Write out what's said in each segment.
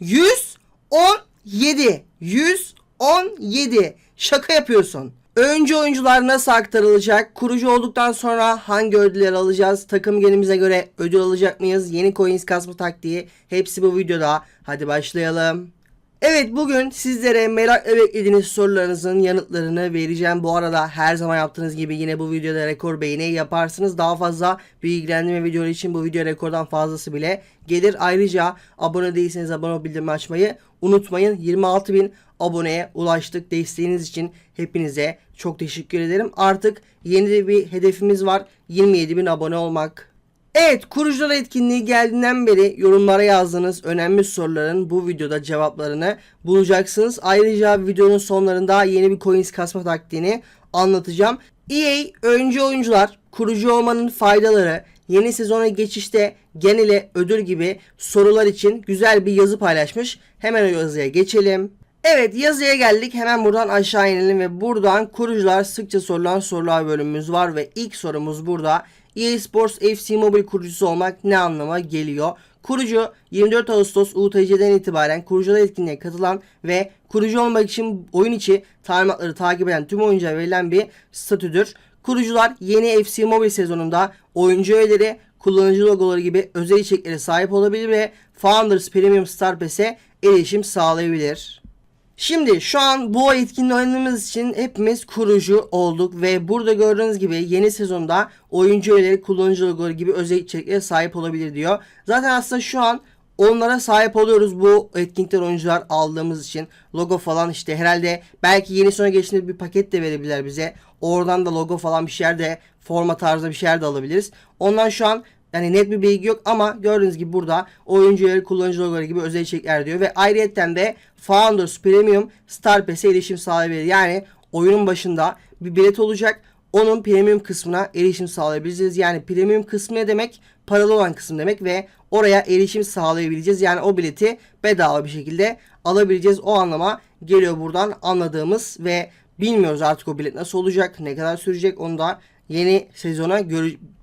117. 117. Şaka yapıyorsun. Önce oyuncular nasıl aktarılacak? Kurucu olduktan sonra hangi ödüller alacağız? Takım genimize göre ödül alacak mıyız? Yeni coins kasma taktiği. Hepsi bu videoda. Hadi başlayalım. Evet bugün sizlere merakla beklediğiniz sorularınızın yanıtlarını vereceğim. Bu arada her zaman yaptığınız gibi yine bu videoda rekor beğeni yaparsınız. Daha fazla bilgilendirme videoları için bu video rekordan fazlası bile gelir. Ayrıca abone değilseniz abone bildirimi açmayı unutmayın. 26.000 aboneye ulaştık. Desteğiniz için hepinize çok teşekkür ederim. Artık yeni bir hedefimiz var. 27.000 abone olmak. Evet kurucular etkinliği geldiğinden beri yorumlara yazdığınız önemli soruların bu videoda cevaplarını bulacaksınız. Ayrıca videonun sonlarında yeni bir coins kasma taktiğini anlatacağım. EA önce oyuncular kurucu olmanın faydaları yeni sezona geçişte genele ödül gibi sorular için güzel bir yazı paylaşmış. Hemen o yazıya geçelim. Evet yazıya geldik. Hemen buradan aşağı inelim ve buradan kurucular sıkça sorulan sorular bölümümüz var ve ilk sorumuz burada. EA Sports FC Mobile kurucusu olmak ne anlama geliyor? Kurucu 24 Ağustos UTC'den itibaren kurucular etkinliğe katılan ve kurucu olmak için oyun içi talimatları takip eden tüm oyunculara verilen bir statüdür. Kurucular yeni FC Mobile sezonunda oyuncu üyeleri, kullanıcı logoları gibi özel içeriklere sahip olabilir ve Founders Premium Star Pass'e erişim sağlayabilir. Şimdi şu an bu etkinliği oynadığımız için hepimiz kurucu olduk ve burada gördüğünüz gibi yeni sezonda oyuncu üyeleri kullanıcı logoları gibi özel içeriklere sahip olabilir diyor. Zaten aslında şu an onlara sahip oluyoruz bu etkinlikten oyuncular aldığımız için. Logo falan işte herhalde belki yeni sezona geçtiğinde bir paket de verebilirler bize. Oradan da logo falan bir şeyler de forma tarzı bir şeyler de alabiliriz. Ondan şu an yani net bir bilgi yok ama gördüğünüz gibi burada oyuncuları kullanıcı logoları gibi özel içerikler diyor. Ve ayrıyetten de Founders Premium Star Pass'e erişim sağlayabilir. Yani oyunun başında bir bilet olacak. Onun premium kısmına erişim sağlayabileceğiz. Yani premium kısmı ne demek? Paralı olan kısım demek ve oraya erişim sağlayabileceğiz. Yani o bileti bedava bir şekilde alabileceğiz. O anlama geliyor buradan anladığımız ve bilmiyoruz artık o bilet nasıl olacak, ne kadar sürecek onu da yeni sezona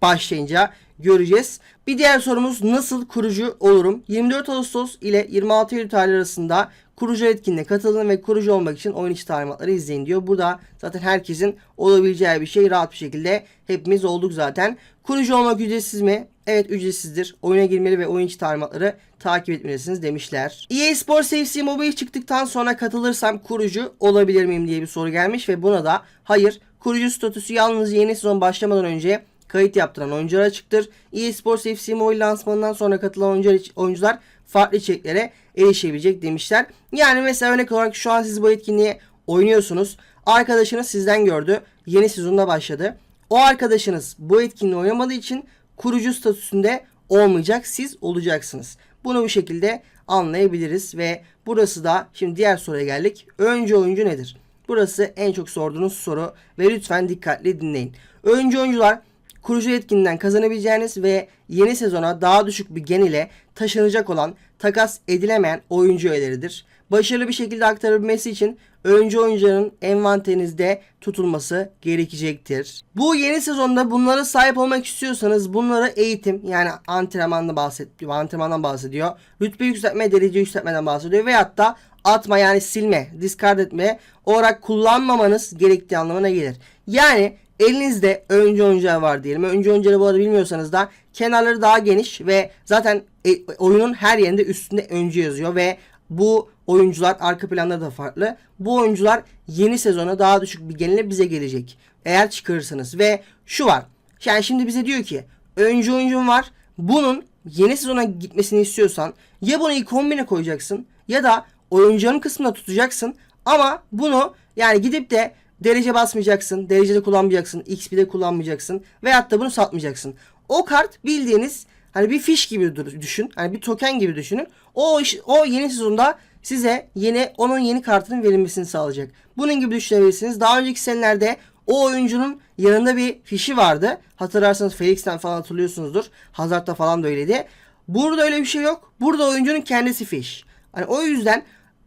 başlayınca göreceğiz. Bir diğer sorumuz nasıl kurucu olurum? 24 Ağustos ile 26 Eylül tarihleri arasında kurucu etkinliğine katılın ve kurucu olmak için oyun içi talimatları izleyin diyor. Burada zaten herkesin olabileceği bir şey rahat bir şekilde hepimiz olduk zaten. Kurucu olmak ücretsiz mi? Evet ücretsizdir. Oyuna girmeli ve oyun içi talimatları takip etmelisiniz demişler. EA Sports FC Mobile çıktıktan sonra katılırsam kurucu olabilir miyim diye bir soru gelmiş ve buna da hayır kurucu statüsü yalnız yeni sezon başlamadan önce kayıt yaptıran oyuncular açıktır. EA Sports FC Mobile lansmanından sonra katılan oyuncular, oyuncular farklı içeriklere erişebilecek demişler. Yani mesela örnek olarak şu an siz bu etkinliğe oynuyorsunuz. Arkadaşınız sizden gördü. Yeni sezonda başladı. O arkadaşınız bu etkinliği oynamadığı için kurucu statüsünde olmayacak. Siz olacaksınız. Bunu bu şekilde anlayabiliriz ve burası da şimdi diğer soruya geldik. Önce oyuncu nedir? Burası en çok sorduğunuz soru ve lütfen dikkatli dinleyin. Önce oyuncular kurucu etkinliğinden kazanabileceğiniz ve yeni sezona daha düşük bir gen ile taşınacak olan takas edilemeyen oyuncu üyeleridir. Başarılı bir şekilde aktarabilmesi için önce oyuncuların envanterinizde tutulması gerekecektir. Bu yeni sezonda bunlara sahip olmak istiyorsanız bunları eğitim yani antrenmanla bahsediyor, antrenmandan bahsediyor. Rütbe yükseltme, derece yükseltmeden bahsediyor veyahut da atma yani silme, discard etme olarak kullanmamanız gerektiği anlamına gelir. Yani elinizde önce oyuncağı var diyelim. Önce oyuncağı bu arada bilmiyorsanız da kenarları daha geniş ve zaten e, oyunun her yerinde üstünde öncü yazıyor ve bu oyuncular arka planları da farklı. Bu oyuncular yeni sezona daha düşük bir genele bize gelecek. Eğer çıkarırsanız ve şu var. Yani şimdi bize diyor ki önce oyuncun var. Bunun yeni sezona gitmesini istiyorsan ya bunu ilk 11'e koyacaksın ya da oyuncunun kısmına tutacaksın ama bunu yani gidip de derece basmayacaksın, derecede kullanmayacaksın, XP'de kullanmayacaksın veyahut da bunu satmayacaksın. O kart bildiğiniz hani bir fiş gibi düşün. Hani bir token gibi düşünün. O iş- o yeni sezonda size yeni onun yeni kartının verilmesini sağlayacak. Bunun gibi düşünebilirsiniz. Daha önceki senelerde o oyuncunun yanında bir fişi vardı. Hatırlarsanız Felix'ten falan hatırlıyorsunuzdur. Hazard'da falan da öyleydi. Burada öyle bir şey yok. Burada oyuncunun kendisi fiş. Hani o yüzden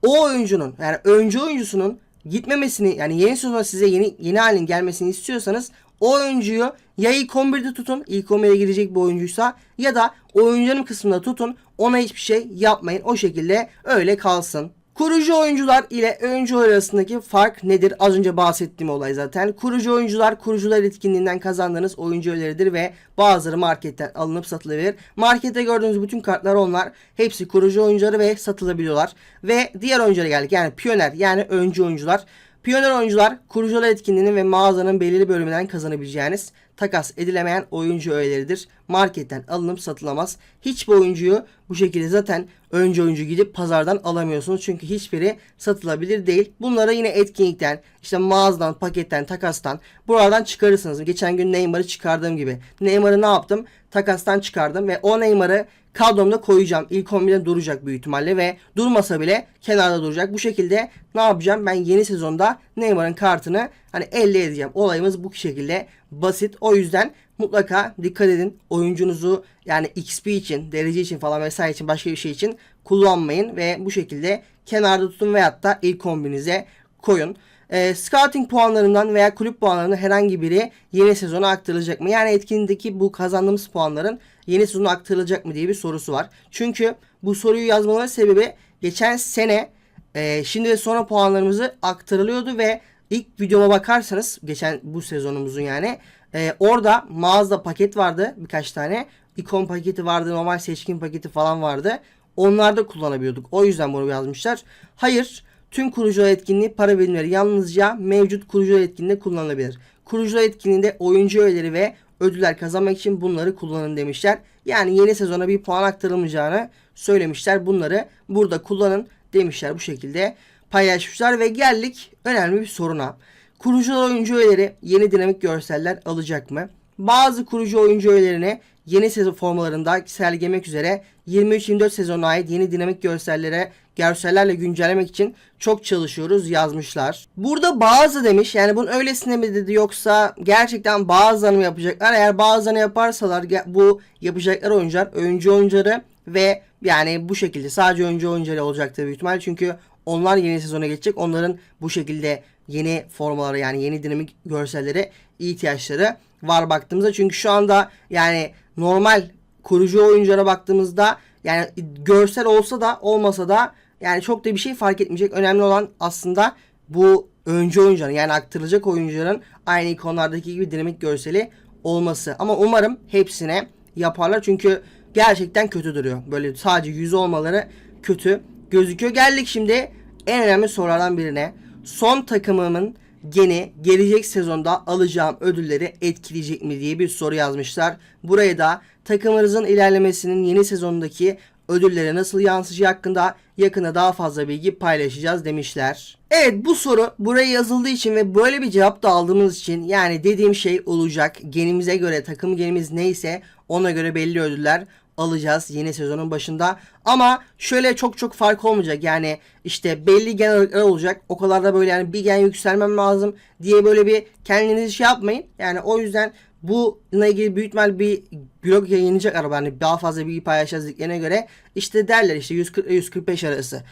o oyuncunun yani öncü oyuncusunun gitmemesini yani yeni sezona size yeni yeni halin gelmesini istiyorsanız O oyuncuyu ya ilk 11'de tutun, ilk 11'e girecek bir oyuncuysa ya da oyuncuların kısmında tutun. Ona hiçbir şey yapmayın. O şekilde öyle kalsın. Kurucu oyuncular ile oyuncu arasındaki fark nedir? Az önce bahsettiğim olay zaten. Kurucu oyuncular kurucular etkinliğinden kazandığınız oyuncu öğeleridir ve bazıları marketten alınıp satılabilir. Markette gördüğünüz bütün kartlar onlar. Hepsi kurucu oyuncuları ve satılabiliyorlar. Ve diğer oyunculara geldik. Yani piyoner yani öncü oyuncular. Piyoner oyuncular kurucular etkinliğinin ve mağazanın belirli bölümünden kazanabileceğiniz takas edilemeyen oyuncu öğeleridir. Marketten alınıp satılamaz. Hiçbir oyuncuyu bu şekilde zaten önce oyuncu gidip pazardan alamıyorsunuz. Çünkü hiçbiri satılabilir değil. Bunları yine etkinlikten, işte mağazadan, paketten, takastan buralardan çıkarırsınız. Geçen gün Neymar'ı çıkardığım gibi. Neymar'ı ne yaptım? Takastan çıkardım ve o Neymar'ı kadromda koyacağım. İlk 11'de duracak büyük ihtimalle ve durmasa bile kenarda duracak. Bu şekilde ne yapacağım? Ben yeni sezonda Neymar'ın kartını hani elde edeceğim. Olayımız bu şekilde basit. O yüzden mutlaka dikkat edin. Oyuncunuzu yani XP için, derece için falan vesaire için başka bir şey için kullanmayın ve bu şekilde kenarda tutun veyahut da ilk kombinize koyun. E, scouting puanlarından veya kulüp puanlarından herhangi biri yeni sezona aktarılacak mı? Yani etkinlikteki bu kazandığımız puanların yeni sezona aktarılacak mı diye bir sorusu var. Çünkü bu soruyu yazmaların sebebi geçen sene e, şimdi ve sonra puanlarımızı aktarılıyordu ve ilk videoma bakarsanız geçen bu sezonumuzun yani e, orada mağazada paket vardı birkaç tane. ikon paketi vardı, normal seçkin paketi falan vardı. Onlarda kullanabiliyorduk. O yüzden bunu yazmışlar. Hayır, tüm kurucular etkinliği para birimleri yalnızca mevcut kurucular etkinliğinde kullanılabilir. Kurucular etkinliğinde oyuncu öğeleri ve ödüller kazanmak için bunları kullanın demişler. Yani yeni sezona bir puan aktarılmayacağını söylemişler. Bunları burada kullanın demişler bu şekilde paylaşmışlar ve geldik önemli bir soruna. Kurucular oyuncu öğeleri yeni dinamik görseller alacak mı? Bazı kurucu oyuncu öğelerini yeni sezon formalarında sergilemek üzere 23-24 sezona ait yeni dinamik görsellere görsellerle güncellemek için çok çalışıyoruz yazmışlar. Burada bazı demiş yani bunun öylesine mi dedi yoksa gerçekten bazılarını mı yapacaklar? Eğer bazılarını yaparsalar bu yapacaklar oyuncular oyuncu oyuncuları ve yani bu şekilde sadece oyuncu oyuncuları olacaktır büyük ihtimal. Çünkü onlar yeni sezona geçecek. Onların bu şekilde yeni formaları yani yeni dinamik görsellere ihtiyaçları var baktığımızda. Çünkü şu anda yani normal kurucu oyunculara baktığımızda yani görsel olsa da olmasa da yani çok da bir şey fark etmeyecek. Önemli olan aslında bu öncü oyuncuların yani aktarılacak oyuncuların aynı ikonlardaki gibi dinamik görseli olması. Ama umarım hepsine yaparlar. Çünkü gerçekten kötü duruyor. Böyle sadece yüz olmaları kötü gözüküyor. Geldik şimdi en önemli sorulardan birine. Son takımımın gene gelecek sezonda alacağım ödülleri etkileyecek mi diye bir soru yazmışlar. Buraya da takımınızın ilerlemesinin yeni sezondaki ödüllere nasıl yansıyacağı hakkında yakında daha fazla bilgi paylaşacağız demişler. Evet bu soru buraya yazıldığı için ve böyle bir cevap da aldığımız için yani dediğim şey olacak. Genimize göre takım genimiz neyse ona göre belli ödüller alacağız yeni sezonun başında. Ama şöyle çok çok fark olmayacak. Yani işte belli gen olacak. O kadar da böyle yani bir gen yükselmem lazım diye böyle bir kendinizi şey yapmayın. Yani o yüzden bununla ilgili büyük ihtimal bir blog yayınlayacak araba. Hani daha fazla bilgi paylaşacağız dediklerine göre işte derler işte 140 145 arası.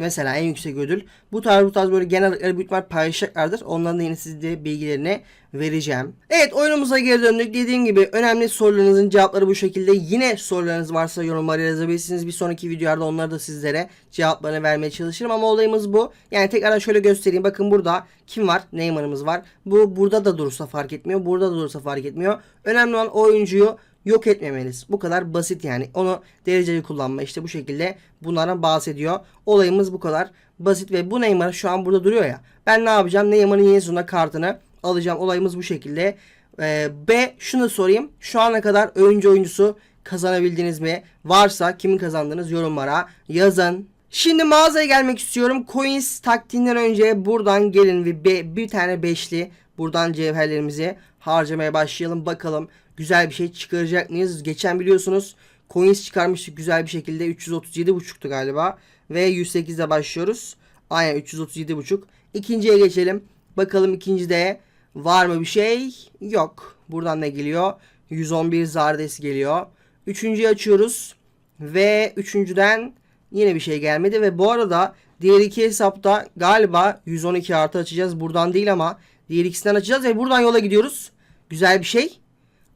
Mesela en yüksek ödül. Bu tarz bu tarz böyle genel aralıkları büyük ihtimal paylaşacaklardır. Onların da yine size bilgilerini vereceğim. Evet oyunumuza geri döndük. Dediğim gibi önemli sorularınızın cevapları bu şekilde. Yine sorularınız varsa yorumlara yazabilirsiniz. Bir sonraki videolarda onları da sizlere cevaplarını vermeye çalışırım. Ama olayımız bu. Yani tekrardan şöyle göstereyim. Bakın burada kim var? Neymar'ımız var. Bu burada da durursa fark etmiyor. Burada da durursa fark etmiyor. Önemli olan oyuncuyu yok etmemeniz. Bu kadar basit yani. Onu dereceli kullanma işte bu şekilde bunlara bahsediyor. Olayımız bu kadar basit ve bu Neymar şu an burada duruyor ya. Ben ne yapacağım? Neymar'ın yeni sezonunda kartını alacağım. Olayımız bu şekilde. Ee, B şunu sorayım. Şu ana kadar oyuncu oyuncusu kazanabildiniz mi? Varsa kimin kazandınız yorumlara yazın. Şimdi mağazaya gelmek istiyorum. Coins taktiğinden önce buradan gelin ve bir tane beşli buradan cevherlerimizi harcamaya başlayalım. Bakalım güzel bir şey çıkaracak mıyız? Geçen biliyorsunuz coins çıkarmıştık güzel bir şekilde. 337.5'tu galiba. Ve 108'de başlıyoruz. Aynen 337.5. İkinciye geçelim. Bakalım ikincide var mı bir şey? Yok. Buradan ne geliyor? 111 Zardes geliyor. Üçüncüyü açıyoruz. Ve üçüncüden yine bir şey gelmedi. Ve bu arada diğer iki hesapta galiba 112 artı açacağız. Buradan değil ama diğer ikisinden açacağız. Ve buradan yola gidiyoruz. Güzel bir şey.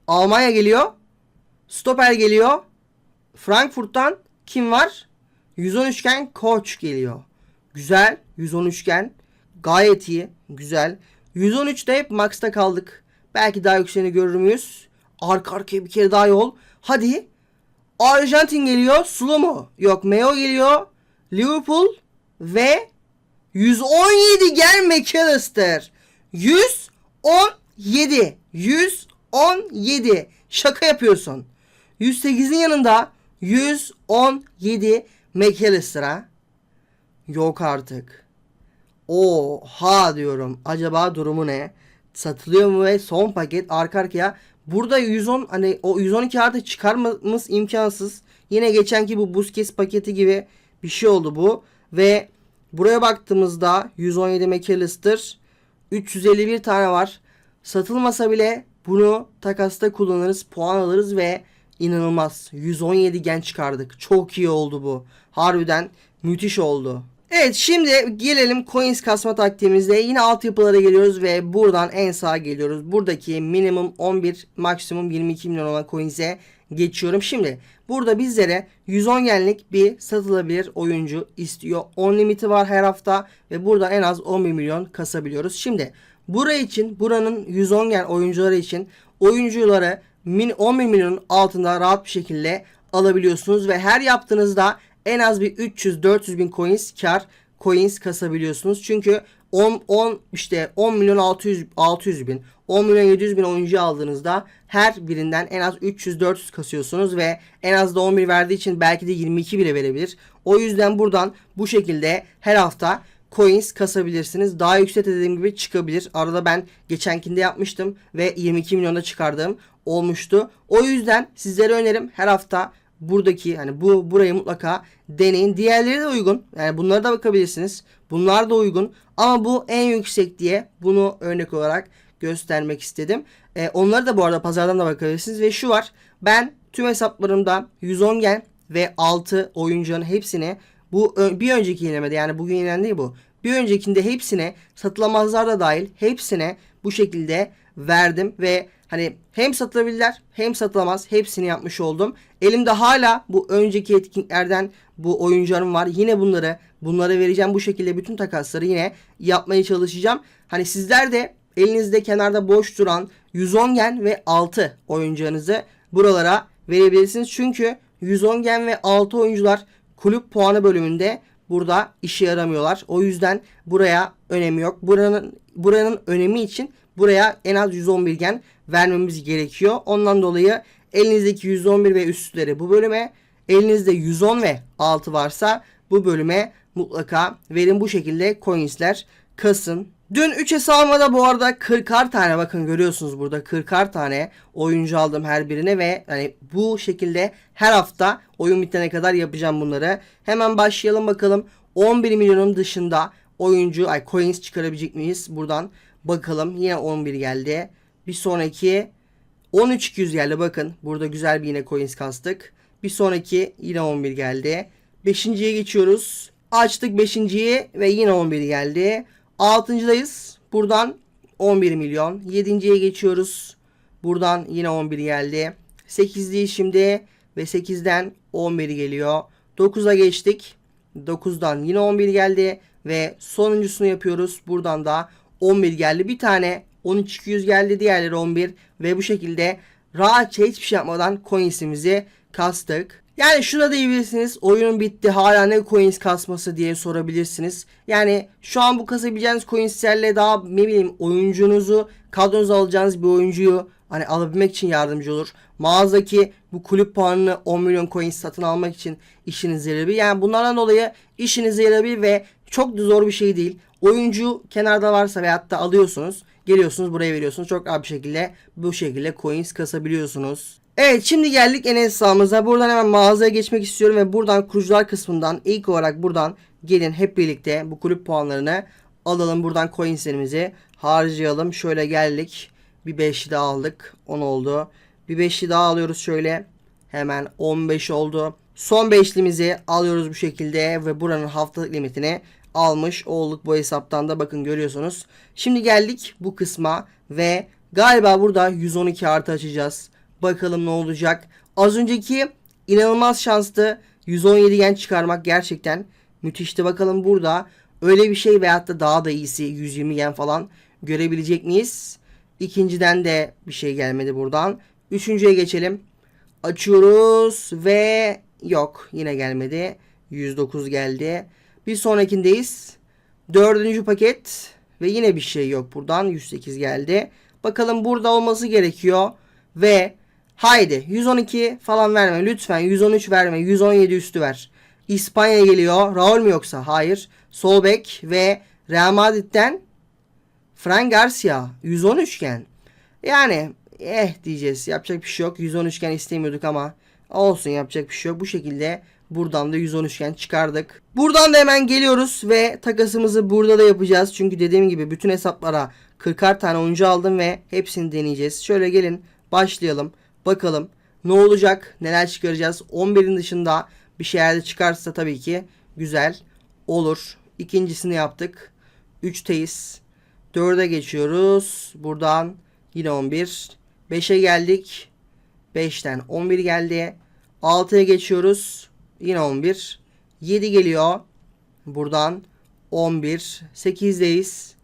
Almanya geliyor. Stoper geliyor. Frankfurt'tan kim var? 113 iken Koç geliyor. Güzel. 113 iken gayet iyi. Güzel. 113'te hep Max'ta kaldık. Belki daha yükseğini görür müyüz? Arka arkaya bir kere daha yol. Hadi. Arjantin geliyor. Sulu mu? Yok. Mayo geliyor. Liverpool ve 117 gel McAllister. 117. 117. Şaka yapıyorsun. 108'in yanında 117 McAllister'a. Yok artık. Oha diyorum. Acaba durumu ne? Satılıyor mu ve son paket arka arkaya. Burada 110 hani o 112 artı çıkarmamız imkansız. Yine geçenki bu Busquets paketi gibi bir şey oldu bu. Ve buraya baktığımızda 117 McAllister 351 tane var. Satılmasa bile bunu takasta kullanırız, puan alırız ve inanılmaz 117 gen çıkardık. Çok iyi oldu bu. Harbiden müthiş oldu. Evet şimdi gelelim coins kasma taktiğimizde yine altyapılara geliyoruz ve buradan en sağa geliyoruz. Buradaki minimum 11 maksimum 22 milyon olan coins'e geçiyorum. Şimdi burada bizlere 110 genlik bir satılabilir oyuncu istiyor. 10 limiti var her hafta ve burada en az 11 milyon kasabiliyoruz. Şimdi buraya için buranın 110 gen oyuncuları için oyuncuları min 11 milyonun altında rahat bir şekilde alabiliyorsunuz ve her yaptığınızda en az bir 300-400 bin coins kar coins kasabiliyorsunuz. Çünkü 10, 10 işte 10 milyon 600 600 bin 10 milyon 700 bin oyuncu aldığınızda her birinden en az 300-400 kasıyorsunuz ve en az da 11 verdiği için belki de 22 bile verebilir. O yüzden buradan bu şekilde her hafta coins kasabilirsiniz. Daha yüksek de dediğim gibi çıkabilir. Arada ben geçenkinde yapmıştım ve 22 milyonda çıkardığım olmuştu. O yüzden sizlere önerim her hafta buradaki hani bu burayı mutlaka deneyin. Diğerleri de uygun. Yani bunlara da bakabilirsiniz. Bunlar da uygun. Ama bu en yüksek diye bunu örnek olarak göstermek istedim. Ee, onları da bu arada pazardan da bakabilirsiniz. Ve şu var. Ben tüm hesaplarımda 110 gen ve 6 oyuncunun hepsini bu bir önceki yenilemede yani bugün yenilen değil bu. Bir öncekinde hepsine satılamazlar da dahil hepsine bu şekilde verdim ve hani hem satılabilirler hem satılamaz hepsini yapmış oldum. Elimde hala bu önceki etkinliklerden bu oyuncularım var. Yine bunları bunlara vereceğim bu şekilde bütün takasları yine yapmaya çalışacağım. Hani sizler de elinizde kenarda boş duran 110 gen ve 6 oyuncularınızı buralara verebilirsiniz. Çünkü 110 gen ve 6 oyuncular kulüp puanı bölümünde burada işe yaramıyorlar. O yüzden buraya önemi yok. Buranın buranın önemi için buraya en az 111 gen vermemiz gerekiyor. Ondan dolayı elinizdeki 111 ve üstleri bu bölüme, elinizde 110 ve 6 varsa bu bölüme mutlaka verin bu şekilde coinsler kasın. Dün 3 hesabıma bu arada 40'ar tane bakın görüyorsunuz burada 40'ar tane oyuncu aldım her birine ve hani bu şekilde her hafta oyun bitene kadar yapacağım bunları. Hemen başlayalım bakalım 11 milyonun dışında oyuncu ay coins çıkarabilecek miyiz? Buradan bakalım yine 11 geldi. Bir sonraki 13200 geldi bakın burada güzel bir yine coins kastık. Bir sonraki yine 11 geldi. 5.ye geçiyoruz. Açtık 5.yi ve yine 11 geldi. 6.dayız. Buradan 11 milyon. 7.ye geçiyoruz. Buradan yine 11 geldi. 8'liyiz şimdi ve 8'den 11 geliyor. 9'a geçtik. 9'dan yine 11 geldi ve sonuncusunu yapıyoruz. Buradan da 11 geldi. Bir tane 13200 geldi. Diğerleri 11 ve bu şekilde rahatça hiçbir şey yapmadan coinsimizi kastık. Yani şuna diyebilirsiniz. Oyunun bitti. Hala ne coins kasması diye sorabilirsiniz. Yani şu an bu kasabileceğiniz coinslerle daha ne bileyim oyuncunuzu kadronuza alacağınız bir oyuncuyu hani alabilmek için yardımcı olur. Mağazadaki bu kulüp puanını 10 milyon coins satın almak için işinize yarayabilir. Yani bunlardan dolayı işinize yarayabilir ve çok da zor bir şey değil. Oyuncu kenarda varsa veyahut da alıyorsunuz. Geliyorsunuz buraya veriyorsunuz. Çok rahat bir şekilde bu şekilde coins kasabiliyorsunuz. Evet şimdi geldik en hesabımıza. Buradan hemen mağazaya geçmek istiyorum ve buradan kurucular kısmından ilk olarak buradan gelin hep birlikte bu kulüp puanlarını alalım. Buradan coinslerimizi harcayalım. Şöyle geldik. Bir 5'li daha aldık. 10 oldu. Bir 5'li daha alıyoruz şöyle. Hemen 15 oldu. Son beşlimizi alıyoruz bu şekilde ve buranın haftalık limitini almış olduk bu hesaptan da bakın görüyorsunuz. Şimdi geldik bu kısma ve Galiba burada 112 artı açacağız. Bakalım ne olacak. Az önceki inanılmaz şanstı. 117 gen çıkarmak gerçekten müthişti. Bakalım burada öyle bir şey veyahut da daha da iyisi 120 gen falan görebilecek miyiz? İkinciden de bir şey gelmedi buradan. Üçüncüye geçelim. Açıyoruz ve yok yine gelmedi. 109 geldi. Bir sonrakindeyiz. Dördüncü paket ve yine bir şey yok buradan. 108 geldi. Bakalım burada olması gerekiyor. Ve haydi 112 falan verme lütfen 113 verme 117 üstü ver. İspanya geliyor. Raul mu yoksa? Hayır. Sol bek ve Real Madrid'den Fran Garcia 113 gen. Yani eh diyeceğiz. Yapacak bir şey yok. 113 gen istemiyorduk ama olsun yapacak bir şey yok. Bu şekilde buradan da 113 gen çıkardık. Buradan da hemen geliyoruz ve takasımızı burada da yapacağız. Çünkü dediğim gibi bütün hesaplara 40'ar tane oyuncu aldım ve hepsini deneyeceğiz. Şöyle gelin başlayalım. Bakalım ne olacak? Neler çıkaracağız? 11'in dışında bir şeyler de çıkarsa tabii ki güzel olur. İkincisini yaptık. 3'teyiz. 4'e geçiyoruz. Buradan yine 11. 5'e geldik. 5'ten 11 geldi. 6'ya geçiyoruz. Yine 11. 7 geliyor. Buradan 11. 8'deyiz.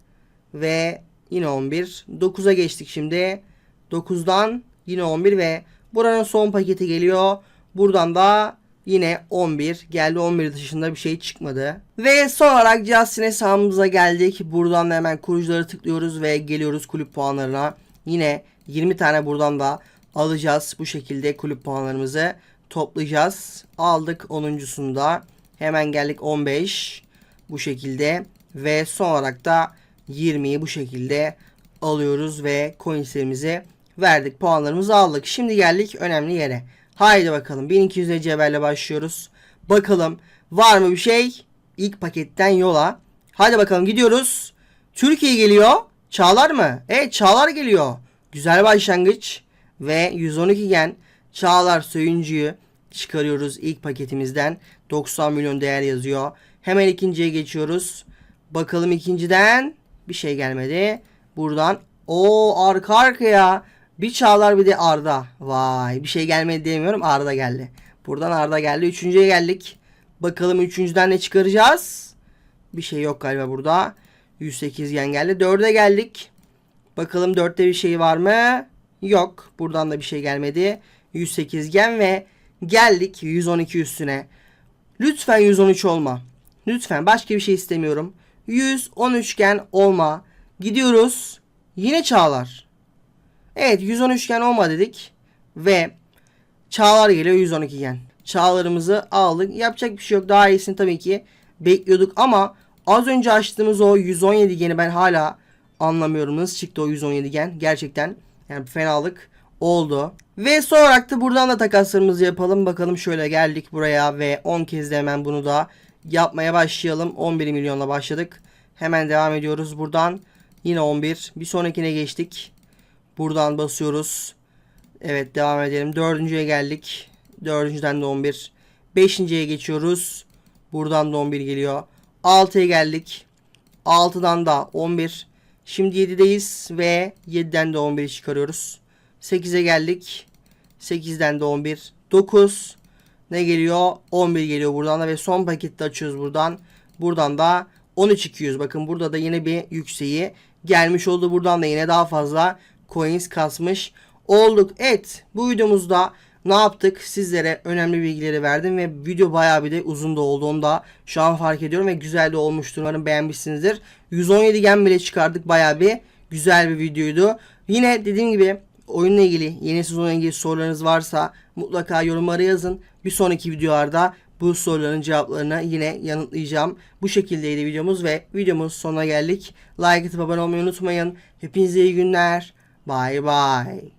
Ve yine 11. 9'a geçtik şimdi. 9'dan yine 11 ve buranın son paketi geliyor. Buradan da yine 11 geldi 11 dışında bir şey çıkmadı. Ve son olarak Justin hesabımıza geldik. Buradan da hemen kurucuları tıklıyoruz ve geliyoruz kulüp puanlarına. Yine 20 tane buradan da alacağız. Bu şekilde kulüp puanlarımızı toplayacağız. Aldık 10.sunda. Hemen geldik 15 bu şekilde ve son olarak da 20'yi bu şekilde alıyoruz ve coinslerimizi verdik. Puanlarımızı aldık. Şimdi geldik önemli yere. Haydi bakalım 1200 cebelle başlıyoruz. Bakalım var mı bir şey? İlk paketten yola. Hadi bakalım gidiyoruz. Türkiye geliyor. Çağlar mı? Evet Çağlar geliyor. Güzel başlangıç. Ve 112 gen Çağlar Söyüncü'yü çıkarıyoruz ilk paketimizden. 90 milyon değer yazıyor. Hemen ikinciye geçiyoruz. Bakalım ikinciden bir şey gelmedi. Buradan o arka arkaya bir Çağlar bir de Arda. Vay bir şey gelmedi demiyorum Arda geldi. Buradan Arda geldi. Üçüncüye geldik. Bakalım üçüncüden ne çıkaracağız? Bir şey yok galiba burada. 108 gen geldi. Dörde geldik. Bakalım dörtte bir şey var mı? Yok. Buradan da bir şey gelmedi. 108 gen ve geldik 112 üstüne. Lütfen 113 olma. Lütfen başka bir şey istemiyorum. 113 gen olma. Gidiyoruz. Yine Çağlar. Evet 113 gen olma dedik. Ve Çağlar geliyor 112 gen. Çağlarımızı aldık. Yapacak bir şey yok. Daha iyisini tabii ki bekliyorduk ama az önce açtığımız o 117 geni ben hala anlamıyorum. Nasıl çıktı o 117 gen? Gerçekten yani fenalık oldu. Ve son olarak da buradan da takaslarımızı yapalım. Bakalım şöyle geldik buraya ve 10 kez de hemen bunu da yapmaya başlayalım. 11 milyonla başladık. Hemen devam ediyoruz buradan. Yine 11. Bir sonrakine geçtik. Buradan basıyoruz. Evet devam edelim. Dördüncüye geldik. Dördüncüden de 11. Beşinciye geçiyoruz. Buradan da 11 geliyor. 6'ya geldik. 6'dan da 11. Şimdi 7'deyiz ve 7'den de 11'i çıkarıyoruz. 8'e geldik. 8'den de 11. 9. Ne geliyor? 11 geliyor buradan da ve son pakette açıyoruz buradan. Buradan da 13.200. Bakın burada da yine bir yükseği gelmiş oldu. Buradan da yine daha fazla coins kasmış olduk. Evet bu videomuzda ne yaptık? Sizlere önemli bilgileri verdim ve video bayağı bir de uzun da oldu. Onu da şu an fark ediyorum ve güzel de olmuştur. Umarım beğenmişsinizdir. 117 gen bile çıkardık. Bayağı bir güzel bir videoydu. Yine dediğim gibi oyunla ilgili, yeni sezonla ilgili sorularınız varsa mutlaka yorumlara yazın. Bir sonraki videolarda bu soruların cevaplarını yine yanıtlayacağım. Bu şekildeydi videomuz ve videomuz sonuna geldik. Like atıp abone olmayı unutmayın. Hepinize iyi günler. บายบาย